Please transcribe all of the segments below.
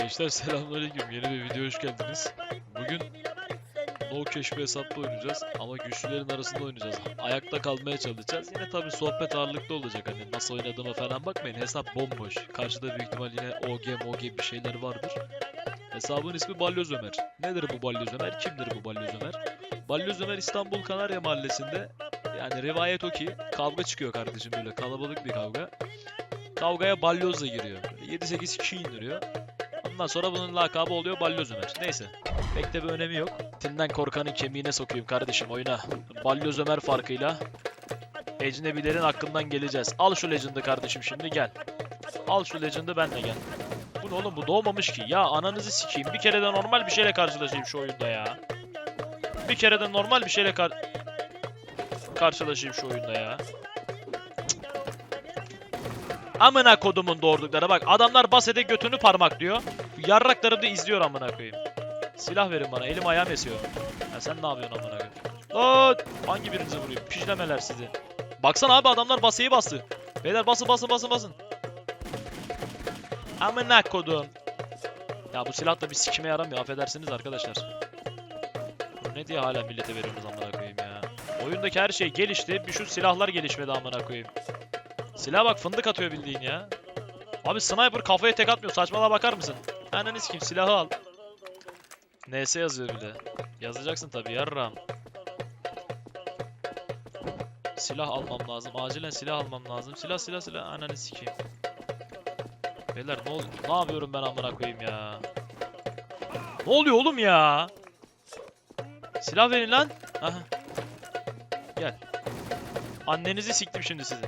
Gençler selamünaleyküm. Yeni bir video hoş geldiniz. Bugün no bir hesapta oynayacağız ama güçlülerin arasında oynayacağız. Ayakta kalmaya çalışacağız. Yine tabii sohbet ağırlıklı olacak hani nasıl oynadığıma falan bakmayın. Hesap bomboş. Karşıda büyük ihtimal yine OG MOG bir şeyler vardır. Hesabın ismi Balyoz Ömer. Nedir bu Balyoz Ömer? Kimdir bu Balyoz Ömer? Balyoz Ömer İstanbul Kanarya Mahallesi'nde yani rivayet o ki kavga çıkıyor kardeşim böyle kalabalık bir kavga. Kavgaya balyozla giriyor. 7-8 kişi indiriyor. Ondan sonra bunun lakabı oluyor Balyoz Ömer. Neyse. Pek de bir önemi yok. Tinden korkanın kemiğine sokayım kardeşim oyuna. Balyoz Ömer farkıyla ecnebilerin hakkından geleceğiz. Al şu Legend'ı kardeşim şimdi gel. Al şu Legend'ı ben de gel. Bu ne oğlum bu doğmamış ki. Ya ananızı sikeyim. Bir kere de normal bir şeyle karşılaşayım şu oyunda ya. Bir kere de normal bir şeyle kar karşılaşayım şu oyunda ya. Amına kodumun doğurdukları bak adamlar basede götünü parmak diyor. Yarraklarım da izliyor amına koyayım. Silah verin bana elim ayağım esiyor. Ya sen ne yapıyorsun amına koyayım? Lan hangi birinizi vurayım? Pijlemeler sizi. Baksana abi adamlar basayı bastı. Beyler basın basın basın basın. Amına kodum. Ya bu silah da bir sikime yaramıyor affedersiniz arkadaşlar. Bu ne diye hala millete veriyoruz amına koyayım ya. Oyundaki her şey gelişti. Bir şu silahlar gelişmedi amına koyayım. Silah bak fındık atıyor bildiğin ya. Abi sniper kafaya tek atmıyor. Saçmalığa bakar mısın? Ananı sikeyim silahı al. NS yazıyor bile. Yazacaksın tabii yarram. Silah almam lazım. Acilen silah almam lazım. Silah silah silah. Ananı sikeyim. Beyler ne oldu? Ne yapıyorum ben amına koyayım ya? Ne oluyor oğlum ya? Silah verin lan. Aha. Gel. Annenizi siktim şimdi sizin.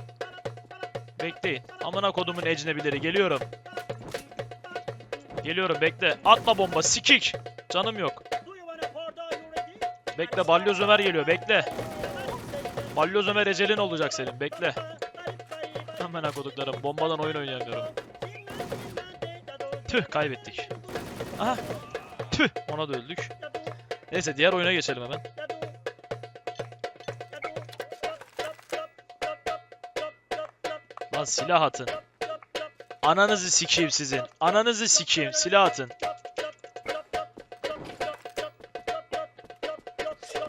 Bekleyin. Amına kodumun ecnebileri geliyorum. Geliyorum bekle. Atma bomba sikik. Canım yok. Bekle Balyoz Ömer geliyor bekle. Balyoz Ömer ecelin olacak senin bekle. Amına koduklarım bombadan oyun oynayamıyorum. Tüh kaybettik. Aha. Tüh ona da öldük. Neyse diğer oyuna geçelim hemen. Lan silah atın. Ananızı sikeyim sizin. Ananızı sikeyim. Silah atın.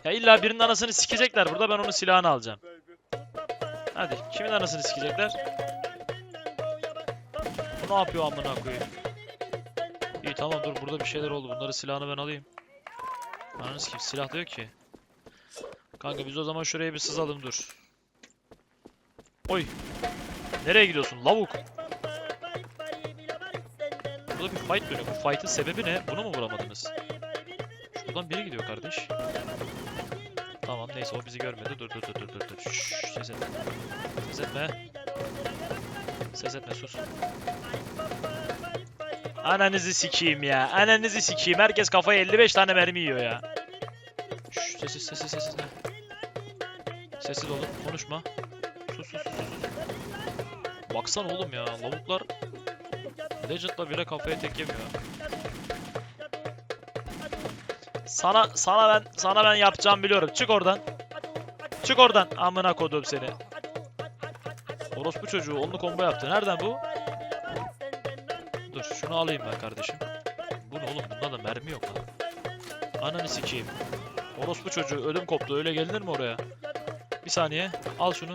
Ya illa birinin anasını sikecekler burada ben onun silahını alacağım. Hadi kimin anasını sikecekler? Bu ne yapıyor amına koyayım? İyi tamam dur burada bir şeyler oldu. Bunları silahını ben alayım. Ananı sikeyim silah da yok ki. Kanka biz o zaman şuraya bir sızalım dur. Oy. Nereye gidiyorsun lavuk? Burada bir fight dönüyor. Bu fight'ın sebebi ne? Bunu mu vuramadınız? Şuradan biri gidiyor kardeş. Tamam neyse o bizi görmedi. Dur dur dur dur dur dur. Şşş ses etme. Ses etme. Ses etme sus. Ananızı sikeyim ya. Ananızı sikeyim. Herkes kafaya 55 tane mermi yiyor ya. Şşş sessiz sessiz sessiz. Sessiz olun. Konuşma. Sus sus sus sus. Baksana oğlum ya. Lavuklar Legend'la bile kafaya tek yemiyor. Sana sana ben sana ben yapacağım biliyorum. Çık oradan. Çık oradan. Amına kodum seni. Orospu çocuğu onlu combo yaptı. Nereden bu? Dur şunu alayım ben kardeşim. Bu ne oğlum? Bunda da mermi yok lan. Ananı sikeyim. Orospu çocuğu ödüm koptu. Öyle gelinir mi oraya? Bir saniye. Al şunu.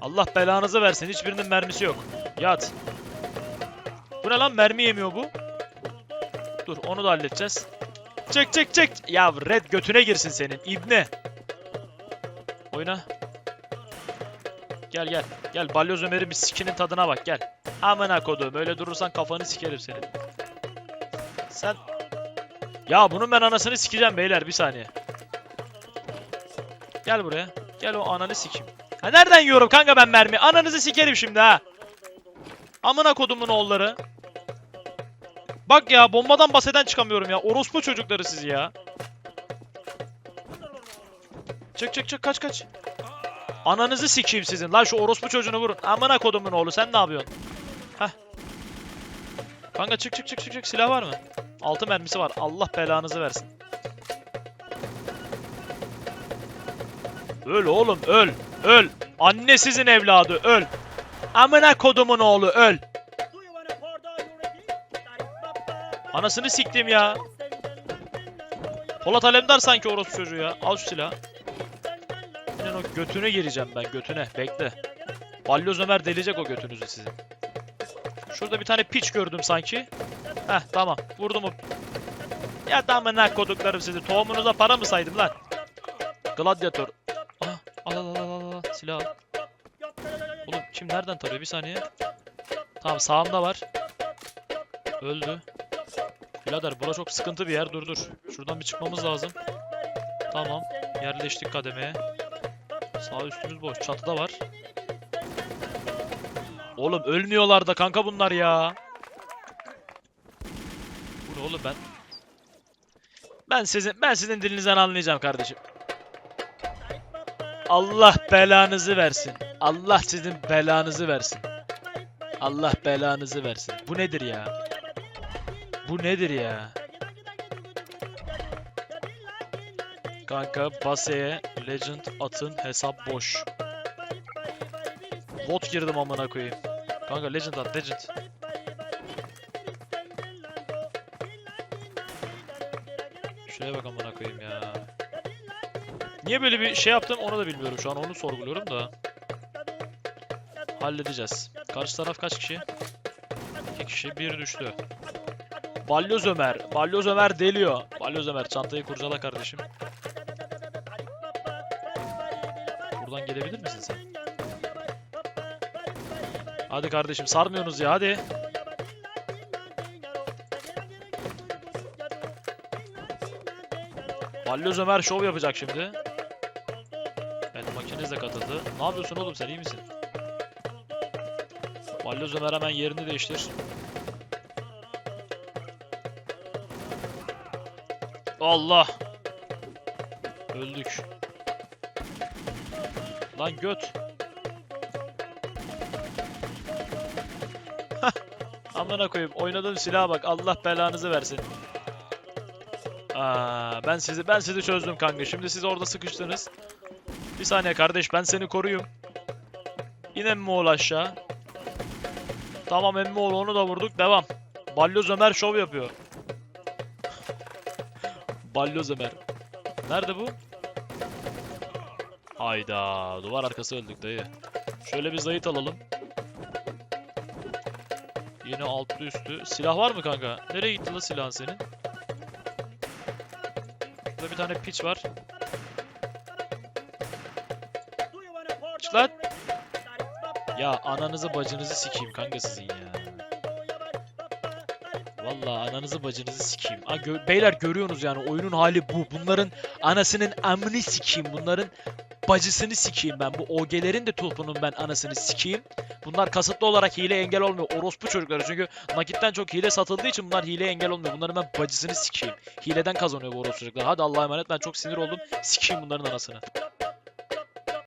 Allah belanızı versin. Hiçbirinin mermisi yok. Yat. Bu ne lan? Mermi yemiyor bu. Dur onu da halledeceğiz. Çık çık çık. Ya red götüne girsin senin. İbne. Oyna. Gel gel. Gel Balyoz Ömer'in bir sikinin tadına bak gel. Amına kodum. Öyle durursan kafanı sikerim senin. Sen... Ya bunun ben anasını sikeceğim beyler bir saniye. Gel buraya. Gel o ananı sikeyim. Ha nereden yiyorum kanka ben mermi? Ananızı sikerim şimdi ha. Amına kodumun oğulları. Bak ya bombadan bahseden çıkamıyorum ya. Orospu çocukları siz ya. Çık çık çık kaç kaç. Ananızı sikeyim sizin. Lan şu orospu çocuğunu vurun. Amına kodumun oğlu sen ne yapıyorsun? Heh. Kanka çık çık çık çık çık. Silah var mı? Altı mermisi var. Allah belanızı versin. Öl oğlum öl. Öl. Anne sizin evladı öl. Amına kodumun oğlu öl. Anasını siktim ya. Polat Alemdar sanki orospu çocuğu ya. Al şu silahı. Senin o götüne gireceğim ben götüne. Bekle. Balyoz Ömer delecek o götünüzü sizin. Şurada bir tane piç gördüm sanki. Heh tamam. Vurdum o. Ya tamam koduklarım sizi. Tohumunuza para mı saydım lan? Gladyatör. Ah, al al al al al. Silah al. Oğlum kim nereden tarıyor? Bir saniye. Tamam sağımda var. Öldü. Birader bura çok sıkıntı bir yer. Dur dur. Şuradan bir çıkmamız lazım. Tamam. Yerleştik kademeye. Sağ üstümüz boş. Çatıda var. Oğlum ölmüyorlar da kanka bunlar ya. Bu ne oğlum ben? Ben sizin ben sizin dilinizden anlayacağım kardeşim. Allah belanızı versin. Allah sizin belanızı versin. Allah belanızı versin. Bu nedir ya? Bu nedir ya? Kanka baseye legend atın hesap boş. Bot girdim amına koyayım. Kanka legend at legend. Şuraya bak amına koyayım ya. Niye böyle bir şey yaptım onu da bilmiyorum şu an onu sorguluyorum da. Halledeceğiz. Karşı taraf kaç kişi? İki kişi bir düştü. Balyoz Ömer. Balyoz Ömer deliyor. Balyoz Ömer çantayı kurcala kardeşim. Buradan gelebilir misin sen? Hadi kardeşim sarmıyorsunuz ya hadi. Balyoz Ömer şov yapacak şimdi. Evet makineniz de katıldı. Ne yapıyorsun oğlum sen iyi misin? Balyoz Ömer hemen yerini değiştir. Allah! Öldük. Lan göt. Amına koyayım oynadığım silaha bak Allah belanızı versin. Aa, ben sizi ben sizi çözdüm kanka. Şimdi siz orada sıkıştınız. Bir saniye kardeş ben seni koruyum. İn Emmoğlu aşağı. Tamam Emmoğlu onu da vurduk. Devam. Balyoz Ömer şov yapıyor. Balyoz Ömer. Nerede bu? Hayda. Duvar arkası öldük dayı. Şöyle bir zayıt alalım. Yine altlı üstü. Silah var mı kanka? Nereye gitti la silahın senin? Burada bir tane piç var. Çık lan. Ya ananızı bacınızı sikeyim kanka sizin ya. Vallahi ananızı bacınızı sikeyim. Ha, gö- beyler görüyorsunuz yani oyunun hali bu. Bunların anasının amını sikeyim. Bunların bacısını sikeyim ben. Bu OG'lerin de tulpunun ben anasını sikeyim. Bunlar kasıtlı olarak hile engel olmuyor. Orospu çocukları çünkü nakitten çok hile satıldığı için bunlar hile engel olmuyor. Bunların ben bacısını sikeyim. Hileden kazanıyor bu orospu çocuklar. Hadi Allah'a emanet ben çok sinir oldum. Sikeyim bunların anasını.